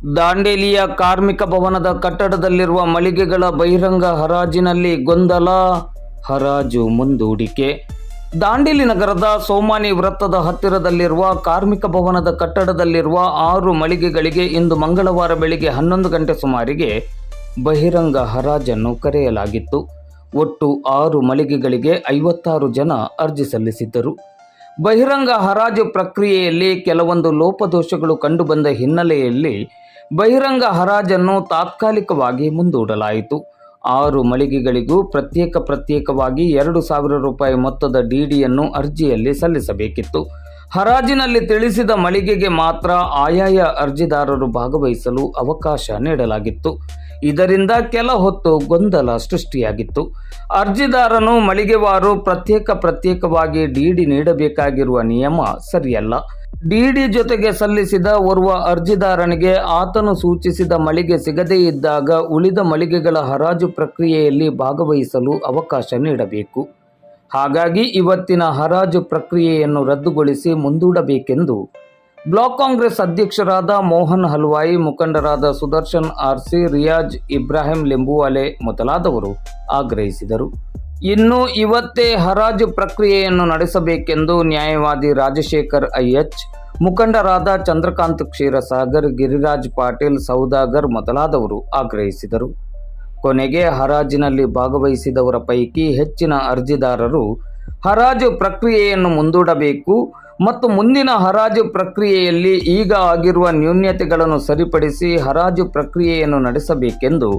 ದಾಂಡೇಲಿಯ ಕಾರ್ಮಿಕ ಭವನದ ಕಟ್ಟಡದಲ್ಲಿರುವ ಮಳಿಗೆಗಳ ಬಹಿರಂಗ ಹರಾಜಿನಲ್ಲಿ ಗೊಂದಲ, ಹರಾಜು ಮುಂದೂಡಿಕೆ. ದಾಂಡೇಲಿ ನಗರದ ಸೋಮಾನಿ ವೃತ್ತದ ಹತ್ತಿರದಲ್ಲಿರುವ ಕಾರ್ಮಿಕ ಭವನದ ಕಟ್ಟಡದಲ್ಲಿರುವ ಆರು ಮಳಿಗೆಗಳಿಗೆ ಇಂದು ಮಂಗಳವಾರ ಬೆಳಿಗ್ಗೆ ಹನ್ನೊಂದು ಗಂಟೆ ಸುಮಾರಿಗೆ ಬಹಿರಂಗ ಹರಾಜನ್ನು ಕರೆಯಲಾಗಿತ್ತು. ಒಟ್ಟು ಆರು ಮಳಿಗೆಗಳಿಗೆ ಐವತ್ತಾರು ಜನ ಅರ್ಜಿ ಸಲ್ಲಿಸಿದ್ದರು. ಬಹಿರಂಗ ಹರಾಜು ಪ್ರಕ್ರಿಯೆಯಲ್ಲಿ ಕೆಲವೊಂದು ಲೋಪದೋಷಗಳು ಕಂಡುಬಂದ ಹಿನ್ನೆಲೆಯಲ್ಲಿ ಬಹಿರಂಗ ಹರಾಜನ್ನು ತಾತ್ಕಾಲಿಕವಾಗಿ ಮುಂದೂಡಲಾಯಿತು. ಆರು ಮಳಿಗೆಗಳಿಗೂ ಪ್ರತ್ಯೇಕ ಪ್ರತ್ಯೇಕವಾಗಿ ಎರಡು ಸಾವಿರ ರೂಪಾಯಿ ಮೊತ್ತದ ಡಿಡಿಯನ್ನು ಅರ್ಜಿಯಲ್ಲಿ ಸಲ್ಲಿಸಬೇಕಿತ್ತು. ಹರಾಜಿನಲ್ಲಿ ತಿಳಿಸಿದ ಮಳಿಗೆಗೆ ಮಾತ್ರ ಆಯಾಯ ಅರ್ಜಿದಾರರು ಭಾಗವಹಿಸಲು ಅವಕಾಶ ನೀಡಲಾಗಿತ್ತು. ಇದರಿಂದ ಕೆಲ ಹೊತ್ತು ಗೊಂದಲ ಸೃಷ್ಟಿಯಾಗಿತ್ತು. ಅರ್ಜಿದಾರನು ಮಳಿಗೆವಾರು ಪ್ರತ್ಯೇಕ ಪ್ರತ್ಯೇಕವಾಗಿ ಡಿಡಿ ನೀಡಬೇಕಾಗಿರುವ ನಿಯಮ ಸರಿಯಲ್ಲ. ಡಿಡಿ ಜೊತೆಗೆ ಸಲ್ಲಿಸಿದ ಓರ್ವ ಅರ್ಜಿದಾರನಿಗೆ ಆತನು ಸೂಚಿಸಿದ ಮಳಿಗೆ ಸಿಗದೇ ಇದ್ದಾಗ ಉಳಿದ ಮಳಿಗೆಗಳ ಹರಾಜು ಪ್ರಕ್ರಿಯೆಯಲ್ಲಿ ಭಾಗವಹಿಸಲು ಅವಕಾಶ ನೀಡಬೇಕು. ಹಾಗಾಗಿ ಇವತ್ತಿನ ಹರಾಜು ಪ್ರಕ್ರಿಯೆಯನ್ನು ರದ್ದುಗೊಳಿಸಿ ಮುಂದೂಡಬೇಕೆಂದು ಬ್ಲಾಕ್ ಕಾಂಗ್ರೆಸ್ ಅಧ್ಯಕ್ಷರಾದ ಮೋಹನ್ ಹಲ್ವಾಯಿ, ಮುಖಂಡರಾದ ಸುದರ್ಶನ್ ಆರ್ಸಿ ರಿಯಾಜ್ ಇಬ್ರಾಹಿಂ ಲಿಂಬುವಾಲೆ ಮೊದಲಾದವರು ಆಗ್ರಹಿಸಿದರು. ಇನ್ನು ಇವತ್ತೇ ಹರಾಜು ಪ್ರಕ್ರಿಯೆಯನ್ನು ನಡೆಸಬೇಕೆಂದು ನ್ಯಾಯವಾದಿ ರಾಜಶೇಖರ್ ಐಎಚ್, ಮುಖಂಡರಾದ ಚಂದ್ರಕಾಂತ್ ಕ್ಷೀರಸಾಗರ್, ಗಿರಿರಾಜ್ ಪಾಟೀಲ್, ಸೌದಾಗರ್ ಮೊದಲಾದವರು ಆಗ್ರಹಿಸಿದರು. ಕೊನೆಗೆ ಹರಾಜಿನಲ್ಲಿ ಭಾಗವಹಿಸಿದವರ ಪೈಕಿ ಹೆಚ್ಚಿನ ಅರ್ಜಿದಾರರು ಹರಾಜು ಪ್ರಕ್ರಿಯೆಯನ್ನು ಮುಂದೂಡಬೇಕು ಮತ್ತು ಮುಂದಿನ ಹರಾಜು ಪ್ರಕ್ರಿಯೆಯಲ್ಲಿ ಈಗ ಆಗಿರುವ ನ್ಯೂನ್ಯತೆಗಳನ್ನು ಸರಿಪಡಿಸಿ ಹರಾಜು ಪ್ರಕ್ರಿಯೆಯನ್ನು ನಡೆಸಬೇಕೆಂದು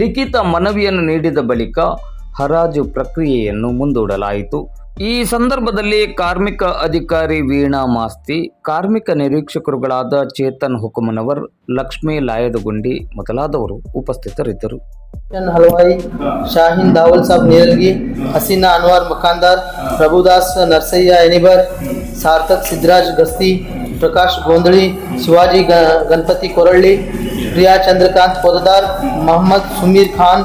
ಲಿಖಿತ ಮನವಿಯನ್ನು ನೀಡಿದ ಬಳಿಕ ಹರಾಜು ಪ್ರಕ್ರಿಯೆಯನ್ನು ಮುಂದೂಡಲಾಯಿತು. ಈ ಸಂದರ್ಭದಲ್ಲಿ ಕಾರ್ಮಿಕ ಅಧಿಕಾರಿ ವೀಣಾ ಮಾಸ್ತಿ, ಕಾರ್ಮಿಕ ನಿರೀಕ್ಷಕರುಗಳಾದ ಚೇತನ್ ಹುಕುಮನವರ್, ಲಕ್ಷ್ಮೀ ಲಾಯದಗುಂಡಿ ಮೊದಲಾದವರು ಉಪಸ್ಥಿತರಿದ್ದರು. ಹಲವಾಯಿ, ಶಾಹಿನ್ ದಾವಲ್ ಸಾಬ್ ನೀರಲ್ಗಿ, ಹಸೀನಾ ಅನ್ವಾರ್ ಮಖಾಂದಾರ್, ಪ್ರಭುದಾಸ್ ನರ್ಸಯ್ಯ ಎನಿಬರ್, ಸಾರ್ಥಕ್ ಸಿದ್ದರಾಜ್ ಗಸ್ತಿ, ಪ್ರಕಾಶ್ ಗೋಂದಳಿ, ಶಿವಾಜಿ ಗಣಪತಿ ಕೊರಳ್ಳಿ, ಪ್ರಿಯಾ ಚಂದ್ರಕಾಂತ್ ಪೋದದಾರ್, ಮೊಹಮ್ಮದ್ ಸುಮೀರ್ ಖಾನ್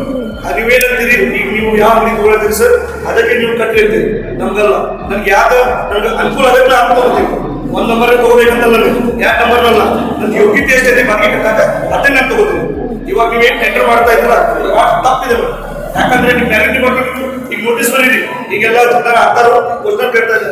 ನೀವೇನಂತೀರಿ ಈಗ ನೀವು ಯಾವ ರೀತಿ ಸರ್? ಅದಕ್ಕೆ ನೀವು ಕಟ್ಟಿರ್ತೀರಿ. ನಮ್ಗಲ್ಲ ನನ್ಗೆ ಯಾವ ನನಗೆ ಅನುಕೂಲ ಅದಕ್ಕೆ ನಾನು ತಗೋತೀವಿ ಒಂದ್ ನಂಬರ್ ತಗೋಬೇಕಂತಲ್ಲ ಯಾವ ನಂಬರ್ ಅಲ್ಲ. ನನ್ಗೆ ಯೋಗ್ಯತೆ ಎಷ್ಟೈತೆ ಬಾಕಿ ಕಟ್ಟಾಕ ಅದನ್ನ ನಾನು ತಗೋತೀನಿ. ಇವಾಗ ನೀವೇನ್ ಟೆಂಡರ್ ಮಾಡ್ತಾ ಇದ್ರ ತಪ್ಪಿದೆ. ಯಾಕಂದ್ರೆ ನೀವು ಗ್ಯಾರಂಟಿ ಈಗ ನೋಟಿಸ್ ಈಗೆಲ್ಲ ಆಗ್ತಾರೋ ಕ್ವಶನ್ ಕೇಳ್ತಾರೆ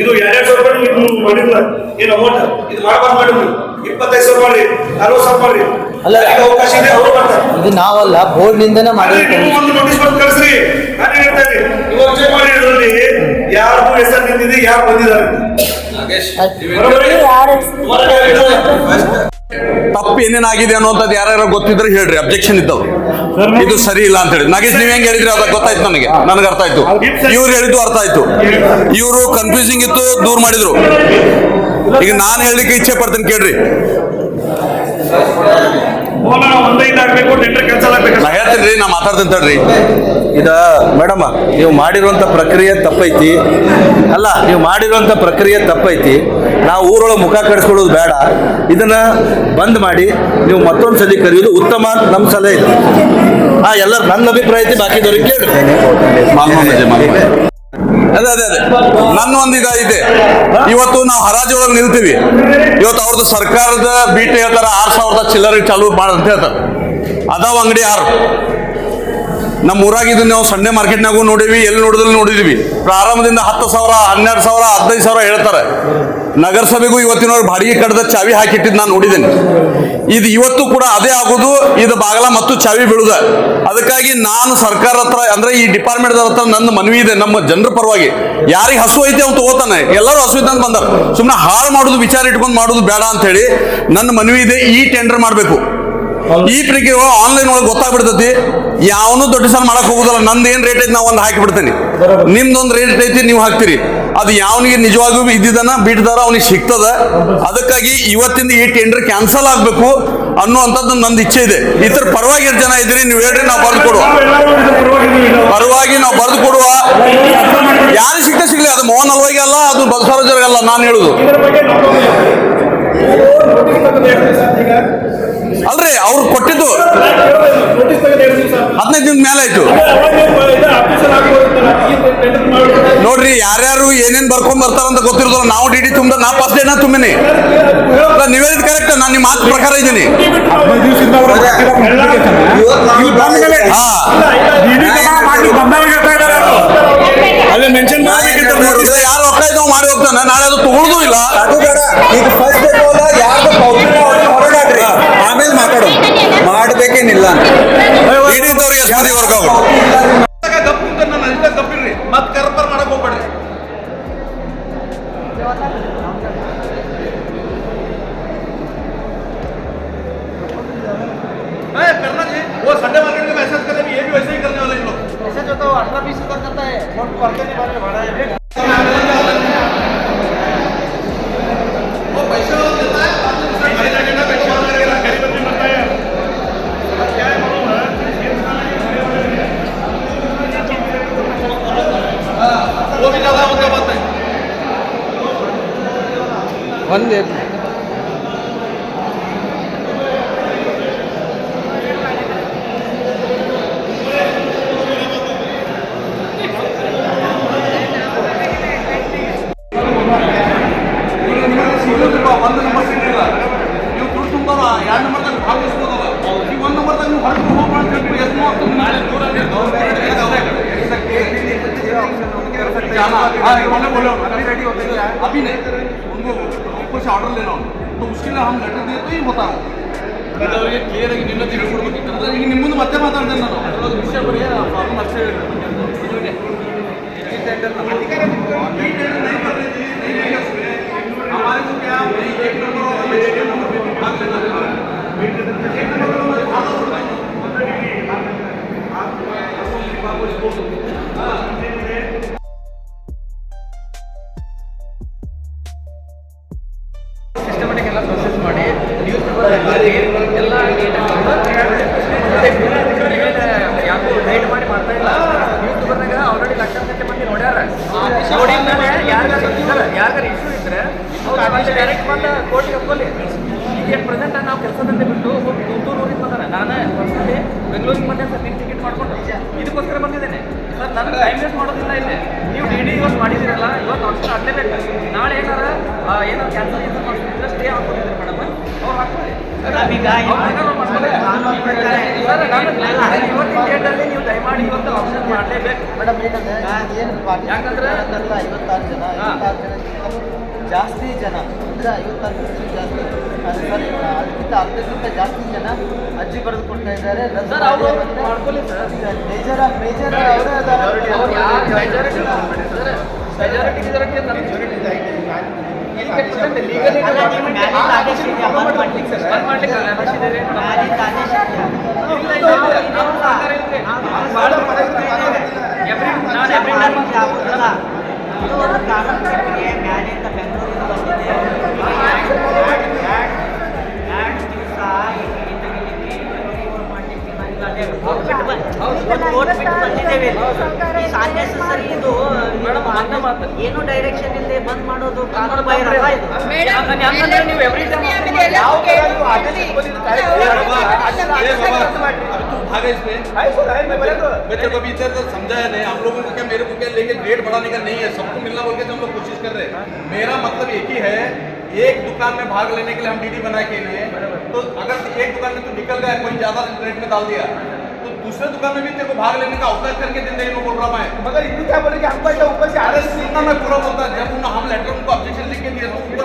ಇದು ಎರಡ್ ಸಾವಿರ ರೂಪಾಯಿ ನೀವು ಮಾಡಿಲ್ಲ. ಏನು ಅಮೌಂಟ್ ಇದು ಮಾಡಬಾರ್ದು ಮಾಡಿದ್ರು. ಇಪ್ಪತ್ತೈದು ಸಾವಿರ ಮಾಡಿ ಅರವತ್ತು ಸಾವಿರ ಮಾಡಿ ಅಲ್ಲ. ಅವಕಾಶ ಇದೆ ಅವ್ರು ಮಾಡ್ತಾರೆ. ಇದು ನಾವಲ್ಲ ಬೋರ್ಡ್ ನಿಂದನೇ ಮಾಡಿ ಒಂದು ನೋಟಿಸ್ ಬಂದು ಕಳಿಸ್ರಿ. ನಾನು ಹೇಳ್ತೇನೆ ಇವಾಗ ಚೆಕ್ ಮಾಡಿ ಇದರಲ್ಲಿ ಯಾರು ಹೆಸರು ನಿಂತಿದೆ ಯಾರು ಬಂದಿದ್ದಾರೆ ಬರೋಬ್ಬರಿ? ತಪ್ಪು ಏನೇನಾಗಿದೆ ಅನ್ನೋಂಥದ್ದು ಯಾರ್ಯಾರು ಗೊತ್ತಿದ್ರೆ ಹೇಳ್ರಿ ಅಬ್ಜೆಕ್ಷನ್ ಇದ್ದವ್ರು ಇದು ಸರಿ ಇಲ್ಲ ಅಂತ ಹೇಳಿ ನಾಗೇಶ್ ನೀವ್ ಹೆಂಗ್ ಹೇಳಿದ್ರಿ? ಅದ ಗೊತ್ತಾಯ್ತು ನನಗೆ. ನನಗೆ ಅರ್ಥ ಆಯ್ತು. ಇವ್ರು ಹೇಳಿದ್ದು ಅರ್ಥ ಆಯ್ತು. ಇವರು ಕನ್ಫ್ಯೂಸಿಂಗ್ ಇತ್ತು ದೂರ ಮಾಡಿದ್ರು. ಈಗ ನಾನು ಹೇಳಲಿಕ್ಕೆ ಇಚ್ಛೆ ಪಡ್ತೀನಿ ಕೇಳ್ರಿ. ಮೌನ ಒಂದೈದು ಆಗ್ಬೇಕು ಟೆಂಡರ್ ಕ್ಯಾನ್ಸಲ್ ಆಗ್ಬೇಕು. ನಾ ಹೇಳ್ತೀನಿ ನಾ ಮಾತಾಡ್ತೀನಿ ತಡ್ರಿ. ಇದ ಮೇಡಮ್, ನೀವು ಮಾಡಿರುವಂತ ಪ್ರಕ್ರಿಯೆ ತಪ್ಪೈತಿ. ಅಲ್ಲ, ನೀವು ಮಾಡಿರುವಂತ ಪ್ರಕ್ರಿಯೆ ತಪ್ಪೈತಿ. ನಾವು ಊರೊಳಗೆ ಮುಖ ಕಡಿಸ್ಕೊಳ್ಳೋದು ಬೇಡ. ಇದನ್ನ ಬಂದ್ ಮಾಡಿ ನೀವು ಮತ್ತೊಂದು ಸಲ ಕರೆಯೋದು ಉತ್ತಮ ನಮ್ಮ ಸಲಹೆ ಇದೆ. ಹಾ, ಎಲ್ಲರೂ ನನ್ನ ಅಭಿಪ್ರಾಯ ಐತಿ ಬಾಕಿದವ್ರಿಗೆ ಅದೇ ಅದೇ ಅದೇ. ನನ್ನ ಒಂದು ಇದಾಗಿದೆ ಇವತ್ತು ನಾವು ಹರಾಜೊಳಗೆ ನಿಲ್ತೀವಿ. ಇವತ್ತು ಅವ್ರದ್ದು ಸರ್ಕಾರದ ಬೀಟ್ ಹೇಳ್ತಾರ, ಆರ್ ಸಾವಿರದ ಚಿಲ್ಲರೆ ಚಾಲು ಅಂತ ಹೇಳ್ತಾರೆ. ಅದಾವ ಅಂಗಡಿ ಆರು ನಮ್ಮ ಊರಾಗಿದ್ದು ನಾವು ಸಂಡೆ ಮಾರ್ಕೆಟ್ನಾಗೂ ನೋಡಿವಿ ಎಲ್ಲಿ ನೋಡಿದ್ರು ನೋಡಿದೀವಿ. ಪ್ರಾರಂಭದಿಂದ ಹತ್ತು ಸಾವಿರ, ಹನ್ನೆರಡು ಸಾವಿರ, ಹದಿನೈದು ಸಾವಿರ ಹೇಳ್ತಾರೆ. ನಗರಸಭೆಗೂ ಇವತ್ತಿನವ್ರು ಬಾಡಿಗೆ ಕಡ್ದ ಚಾವಿ ಹಾಕಿಟ್ಟಿದ್ದು ನಾನು ನೋಡಿದ್ದೇನೆ. ಇದು ಇವತ್ತು ಕೂಡ ಅದೇ ಆಗುದು, ಇದು ಬಾಗಲ ಮತ್ತು ಚಾವಿ ಬೀಳುದ. ಅದಕ್ಕಾಗಿ ನಾನು ಸರ್ಕಾರ ಹತ್ರ, ಅಂದ್ರೆ ಈ ಡಿಪಾರ್ಟ್ಮೆಂಟ್ ಹತ್ರ ನನ್ನ ಮನವಿ ಇದೆ, ನಮ್ಮ ಜನರ ಪರವಾಗಿ. ಯಾರಿಗೆ ಹಸು ಐತೆ ಅವ್ನು ತಗೋತಾನೆ. ಎಲ್ಲರೂ ಹಸು ಅಂತ ಬಂದಾರ. ಸುಮ್ಮನೆ ಹಾಳು ಮಾಡೋದು, ವಿಚಾರ ಇಟ್ಕೊಂಡು ಮಾಡುದು ಬೇಡ ಅಂತ ಹೇಳಿ ನನ್ನ ಮನವಿ ಇದೆ, ಈ ಟೆಂಡರ್ ಮಾಡಬೇಕು. ಈ ಪ್ರಕ್ರಿಯೆ ಆನ್ಲೈನ್ ಒಳಗೆ ಗೊತ್ತಾಗ್ಬಿಡ್ತೈತಿ. ಯಾವನು ದೊಡ್ಡ ಸಾಲ ಮಾಡಕ್ ಹೋಗುದಲ್ಲ. ನಂದು ಏನ್ ರೇಟ್ ಐತಿ ನಾವು ಒಂದ್ ಹಾಕಿ ಬಿಡ್ತೇನೆ ನಿಮ್ದೊಂದು ರೇಟ್ ಐತಿ ನೀವು ಹಾಕ್ತೀರಿ. ಅದು ಯಾವನಿಗೆ ನಿಜವಾಗೂ ಇದ್ದಿದ್ದಾನ ಬಿಟ್ಟಿದಾರ ಅವನಿಗೆ ಸಿಗ್ತದ. ಅದಕ್ಕಾಗಿ ಇವತ್ತಿಂದ ಈ ಟೆಂಡರ್ ಕ್ಯಾನ್ಸಲ್ ಆಗ್ಬೇಕು ಅನ್ನುವಂಥದ್ದು ನಂದು ಇಚ್ಛೆ ಇದೆ. ಇತರ ಪರವಾಗಿ ಜನ ಇದ್ರಿ ನೀವು ಹೇಳ್ರಿ ನಾವು ಬರೆದು ಕೊಡುವ. ಪರವಾಗಿ ನಾವು ಬರೆದು ಕೊಡುವ. ಯಾರು ಸಿಕ್ತ ಸಿಗ್ಲಿ ಅದು ಮೋಹನ್ ಅಲ್ವಾಗಿ ಅಲ್ಲ ಅದು ಬಸವರಾಜ್ ಅಲ್ಲ ನಾನು ಹೇಳುದು. ಅಲ್ರಿ ಅವ್ರು ಕೊಟ್ಟಿದ್ದು ಹದಿನೈದು ದಿನದ ಮೇಲೆ ಆಯ್ತು. ನೋಡ್ರಿ ಯಾರ್ಯಾರು ಏನೇನ್ ಬರ್ಕೊಂಡ್ ಬರ್ತಾರಂತ ಗೊತ್ತಿರೋದಲ್ಲ. ನಾವು ಡಿ ಡಿ ತುಂಬ ನಾ ಫಸ್ಟ್ ಡೇನ ತುಂಬಿನಿ. ನೀವ್ ಹೇಳಿದ್ ಕರೆಕ್ಟ್ ನಾನು ನಿಮ್ಮ ಮಾತು ಪ್ರಕಾರ ಇದ್ದೀನಿ. ಹಾ. ಅಲ್ಲೇ ಮೆನ್ಷನ್ ಮಾಡಬೇಕಿತ್ತು ಯಾರು ರೊಕ್ಕ ಇದ್ದಾವೆ ಮಾಡಿ ಹೋಗ್ತಾನೆ. ನಾಳೆ ಅದು ತಗೊಳ್ಳೋದು ಇಲ್ಲ. ਹੁਣ ਪਰਦੇ ਦੇ ਬਾਰੇ ਮਾੜਾ ਜਿਹਾ होते हैं अभी नहीं उनको ऊपर से ऑर्डर लेना हो तो उसके लिए हम लेटर दिए तो ही होता हो ಅವರಿಗೆ ಕ್ಲಿಯರ್ ಆಗಿ ನಿನ್ನ ತಿಳ್ಕೊಡ್ಬೇಕಿತ್ತು ಈಗ ನಿಮ್ಮ ಮುಂದೆ ಮತ್ತೆ ಮಾತಾಡ್ತೇನೆ ನಾನು ಅದ್ರೊಳಗೆ ವಿಷಯ ಬರೀ ಪ್ರಾಬ್ಲಮ್ ಅಷ್ಟೇ हमारे ಈಗ ಪ್ರೆಸೆಂಟ್ ನಾವು ಕೆಲಸದಂತೆ ಬಿಟ್ಟು ಹೋಗಿ ದೂರ ಊರಿಗೆ ಬಂದಾರೆ. ನಾನು ಪರ್ಸನಲಿ ಬೆಂಗಳೂರಿಗೆ ಬಂದೆ ಸರ್ ನಿಮ್ಮ ಟಿಕೆಟ್ ಮಾಡಿಕೊಂಡು. ಇದಕ್ಕೋಸ್ಕರ ಬಂದಿದ್ದೇನೆ. ಸರ್ ನನ್ನ ಟೈಮ್ ವೇಸ್ಟ್ ಮಾಡೋದಿಲ್ಲ ಇಲ್ಲಿ. ನೀವು ಡಿ ಡಿ ಇವತ್ತು ಮಾಡಿದ್ದೀರಲ್ಲ ಇವತ್ತು ಆಪ್ಷನ್ ಆಗಲೇಬೇಕು ನಾಳೆ ಏನಾರ ಏನೋ ಏನಾರ ಕ್ಯಾನ್ಸಲ್ ಕ್ಯಾನ್ಸಲ್ ಮಾಡ್ಕೊಂಡಿದ್ರೆ ಸ್ಟೇ ಹಾಕೊಂಡಿದ್ದಾರೆ ಮೇಡಮ್ ಅವ್ರು ಹಾಕ್ತಾರೆ ಇವತ್ತಿನ ನೀವು ದಯಮಾಡಿ ಇವತ್ತು ಆಪ್ಷನ್ ಮಾಡಲೇಬೇಕು. ಮೇಡಮ್ ಏನಂದ್ರೆ ಯಾಕಂದ್ರೆ- ಜನ ಅಂದ್ರೆ ಐವತ್ತಾರು ಜಾಸ್ತಿ ಜನ ಅಂದ್ರೆ ಐವತ್ತಾರು ಜಾಸ್ತಿ. ಸಾರಿ ಅದಕ್ಕಿಂತ ಅರ್ಧಕ್ಕಿಂತ ಜಾಸ್ತಿ ಜನ ಅರ್ಜಿ ಬರೆದು ಕೊಡ್ತಾ ಇದ್ದಾರೆ ಮೇಜರ್ ಮೇಜರ್ ಅವರೇ समझाया नहीं आप लोगों को क्या मेरे को क्या लेके रेट बढ़ाने का नहीं है सबको मिलना बोल के तो हम लोग कोशिश कर रहे हैं मेरा मतलब एक ही है एक दुकान में भाग लेने के लिए हम डीडी बनाए के लिए तो अगर एक दुकान में तो निकल गया कोई ज़्यादा रेट में डाल दिया तो दूसरे दुकान में भी तेरे को भाग लेने का अवकाश करके दिन देने बोल रहा मैं मगर इतनी क्या बोले कि हमको ऊपर से अरे सुनना मैं पूरा बोलता जब हम लेटर उनको ऑब्जेक्शन लिख के दिए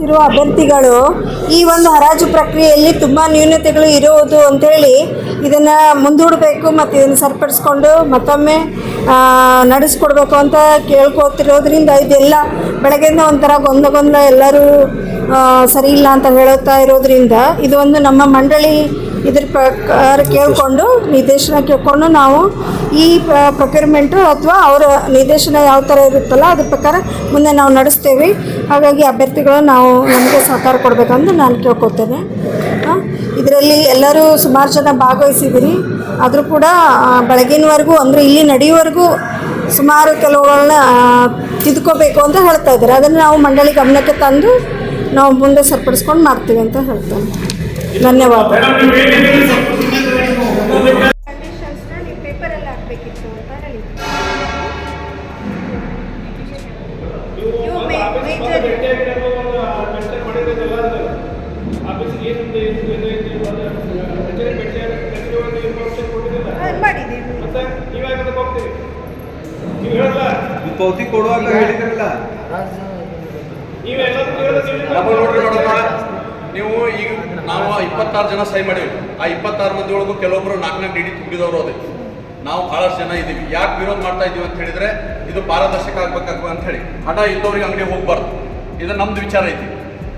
ಇರುವ ಅಭ್ಯರ್ಥಿಗಳು ಈ ಒಂದು ಹರಾಜು ಪ್ರಕ್ರಿಯೆಯಲ್ಲಿ ತುಂಬ ನ್ಯೂನತೆಗಳು ಇರುವುದು ಅಂತೇಳಿ ಇದನ್ನು ಮುಂದೂಡಬೇಕು ಮತ್ತು ಇದನ್ನು ಸರಿಪಡಿಸ್ಕೊಂಡು ಮತ್ತೊಮ್ಮೆ ನಡೆಸ್ಕೊಡ್ಬೇಕು ಅಂತ ಕೇಳ್ಕೊತಿರೋದ್ರಿಂದ ಇದೆಲ್ಲ ಬೆಳಗ್ಗೆಯಿಂದ ಒಂಥರ ಗೊಂದ ಗೊಂದಲ ಎಲ್ಲರೂ ಸರಿ ಇಲ್ಲ ಅಂತ ಹೇಳುತ್ತಾ ಇರೋದ್ರಿಂದ ಇದು ಒಂದು ನಮ್ಮ ಮಂಡಳಿ ಇದ್ರ ಪ್ರಕಾರ ಕೇಳಿಕೊಂಡು ನಿರ್ದೇಶನ ಕೇಳಿಕೊಂಡು ನಾವು ಈ ಪ್ರೊಕ್ಯೂರ್ಮೆಂಟು ಅಥವಾ ಅವರ ನಿರ್ದೇಶನ ಯಾವ ಥರ ಇರುತ್ತಲ್ಲ ಅದ್ರ ಪ್ರಕಾರ ಮುಂದೆ ನಾವು ನಡೆಸ್ತೇವೆ. ಹಾಗಾಗಿ ಅಭ್ಯರ್ಥಿಗಳು ನಾವು ನಮಗೆ ಸಹಕಾರ ಕೊಡಬೇಕಂದು ನಾನು ಕೇಳ್ಕೊತೇನೆ. ಇದರಲ್ಲಿ ಎಲ್ಲರೂ ಸುಮಾರು ಜನ ಭಾಗವಹಿಸಿದ್ದೀನಿ ಆದರೂ ಕೂಡ ಬೆಳಗಿನವರೆಗೂ ಅಂದರೆ ಇಲ್ಲಿ ನಡೆಯುವವರೆಗೂ ಸುಮಾರು ಕೆಲವುಗಳನ್ನ ತಿದ್ಕೋಬೇಕು ಅಂತ ಹೇಳ್ತಾ ಇದ್ದಾರೆ. ಅದನ್ನು ನಾವು ಮಂಡಳಿ ಗಮನಕ್ಕೆ ತಂದು ನಾವು ಮುಂದೆ ಸರಿಪಡಿಸ್ಕೊಂಡು ಮಾಡ್ತೀವಿ ಅಂತ ಹೇಳ್ತೇನೆ. ಧನ್ಯವಾದ ನೀವು ಪೌತಿ ಕೊಡುವಾಗ ಹೇಳಿದ್ರಲ್ಲ. ಮೇಡಮ್ ನೀವು ಈಗ ನಾವು ಇಪ್ಪತ್ತಾರು ಜನ ಸಹಿ ಮಾಡೀವಿ. ಆ ಇಪ್ಪತ್ತಾರು ಮಂದಿ ಒಳಗೂ ಕೆಲವೊಬ್ರು ನಾಲ್ಕು ನಾಲ್ಕು ಡಿಡಿ ತುಂಬಿದವರು ಅದೇ. ನಾವು ಬಹಳಷ್ಟು ಜನ ಇದ್ದೀವಿ ಯಾಕೆ ವಿರೋಧ ಮಾಡ್ತಾ ಇದೀವಿ ಅಂತ ಹೇಳಿದ್ರೆ ಇದು ಪಾರದರ್ಶಕ ಆಗ್ಬೇಕಾಗ ಅಂತ ಹೇಳಿ. ಹಣ ಇದ್ದವ್ರಿಗೆ ಅಂಗಡಿ ಹೋಗ್ಬಾರ್ದು. ಇದು ನಮ್ದು ವಿಚಾರ ಐತಿ.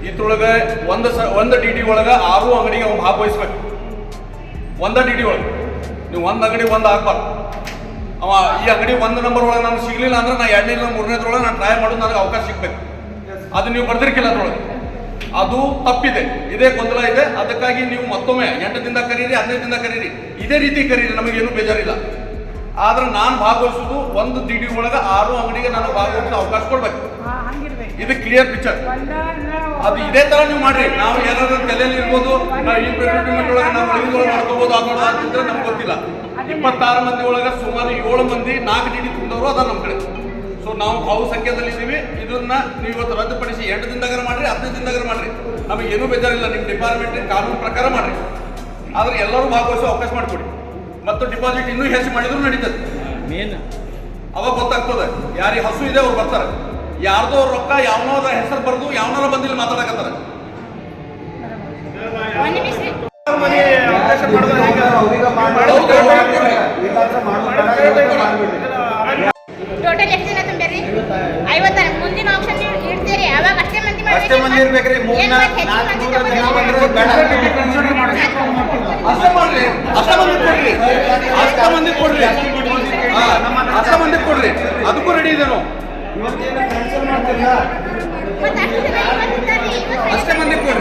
ಇದ್ರೊಳಗೆ ಒಂದು ಸ ಒಂದು ಡಿ ಡಿ ಒಳಗೆ ಆರು ಅಂಗಡಿಗೆ ಅವ್ನು ಭಾಗವಹಿಸ್ಬೇಕು ಒಂದ ಡಿ ಡಿ ಒಳಗೆ. ನೀವು ಒಂದು ಅಂಗಡಿ ಒಂದು ಹಾಕ್ಬಾರ್ದು. ಅವ ಈ ಅಂಗಡಿ ಒಂದು ನಂಬರ್ ಒಳಗೆ ನಾನು ಸಿಗ್ಲಿಲ್ಲ ಅಂದ್ರೆ ನಾ ಎರಡನೇ ಇಲ್ಲ ಮೂರನೇದ್ರೊಳಗೆ ನಾನು ಟ್ರೈ ಮಾಡೋದು ನನಗೆ ಅವಕಾಶ ಸಿಗ್ಬೇಕು. ಅದು ನೀವು ಬರ್ದಿರ್ಕಿಲ್ಲ ಅದ್ರೊಳಗೆ. ಅದು ತಪ್ಪಿದೆ. ಇದೇ ಗೊಂದಲ ಇದೆ. ಅದಕ್ಕಾಗಿ ನೀವು ಮತ್ತೊಮ್ಮೆ ಎಂಟದಿಂದ ದಿನ ಕರೀರಿ ಹದಿನೈದು ದಿನ ಕರೀರಿ. ಇದೇ ರೀತಿ ಕರೀರಿ ನಮಗೇನು ಬೇಜಾರಿಲ್ಲ. ಆದ್ರೆ ನಾನು ಭಾಗವಹಿಸೋದು ಒಂದು ದಿಡಿ ಒಳಗ ಆರು ಅಂಗಡಿಗೆ ನಾನು ಭಾಗವಹಿಸಲು ಅವಕಾಶ ಕೊಡ್ಬೇಕು. ಇದು ಕ್ಲಿಯರ್ ಪಿಕ್ಚರ್ ಅದು ಇದೇ ತರ ನೀವು ಮಾಡ್ರಿ. ನಾವು ಏನಾದ್ರು ತಲೆಯಲ್ಲಿ ಇರ್ಬೋದು ನಾವು ಈ ಪ್ರೆಸಿಡೆಂಟ್ ಒಳಗೆ ನಾವು ಒಳಗಿದೊಳಗೆ ಮಾಡ್ಕೋಬಹುದು ಅನ್ನೋದು ಅಂತಂದ್ರೆ ನಮ್ಗೆ ಗೊತ್ತಿಲ್ಲ. ಇಪ್ಪತ್ತಾರು ಮಂದಿ ಒಳಗೆ ಸುಮಾರು ಏಳು ಮಂದಿ ನಾಲ್ಕು ದಿಡಿ ತಿಂತವರು ತುಂಬಿದವರು ಅದ ನಮ್ಮ ಕಡೆ. ಸೊ ನಾವು ಅವು ಸಂಖ್ಯೆದಲ್ಲಿ ಇದ್ದೀವಿ ಇದನ್ನ ನೀವು ಇವತ್ತು ರದ್ದುಪಡಿಸಿ ಎಂಟು ದಿನದಾಗ ಮಾಡ್ರಿ ಹದಿನೈದು ದಿನದಾಗ ಮಾಡ್ರಿ. ನಮಗೆ ಏನೂ ಬೇಜಾರಿಲ್ಲ ನಿಮ್ಮ ಡಿಪಾರ್ಟ್ಮೆಂಟ್ ಕಾನೂನು ಪ್ರಕಾರ ಮಾಡ್ರಿ. ಆದ್ರೆ ಎಲ್ಲರೂ ಭಾಗವಹಿಸುವ ಅವಕಾಶ ಮಾಡಿಕೊಡಿ. ಮತ್ತು ಡಿಪಾಸಿಟ್ ಇನ್ನೂ ಹೆಚ್ಚು ಮಾಡಿದ್ರು ನಡೀತದೆ. ಮೇನ್ ಅವಾಗ ಗೊತ್ತಾಗ್ತದೆ ಯಾರಿಗೆ ಹಸು ಇದೆ ಅವ್ರು ಬರ್ತಾರೆ. ಯಾರ್ದೋ ರೊಕ್ಕ ಯಾವನೋದ ಹೆಸರು ಬರ್ದು ಯಾವನಾರ ಬಂದಿಲ್ಲ ಮಾತಾಡಕತ್ತಾರೆ. ಟೋಟಲ್ ಎಷ್ಟು ಜನ ತುಂಬ್ಯಾರಿ ಐವತ್ತರ ಮುಂದಿನ ಆಪ್ಷನ್ ನೀವು ಇಡ್ತೀರಿ ಅವಾಗ ಅಷ್ಟೇ ಮಂದಿ ಮಾಡ್ಬೇಕು. ಅಷ್ಟೇ ಮಂದಿ ಇರ್ಬೇಕ್ರಿ ಮೂರ್ ನಾಲ್ಕು ಬಂದ್ರೆ ಬೇಡ ಅಷ್ಟ ಮಾಡ್ರಿ ಅಷ್ಟ ಮಂದಿ ಕೊಡ್ರಿ ಅಷ್ಟ ಮಂದಿ ಕೊಡ್ರಿ ಅಷ್ಟ ಮಂದಿ ಕೊಡ್ರಿ ಅದಕ್ಕೂ ರೆಡಿ ಇದೆ ನಾವು ಅಷ್ಟೇ ಮಂದಿ ಕೊಡ್ರಿ.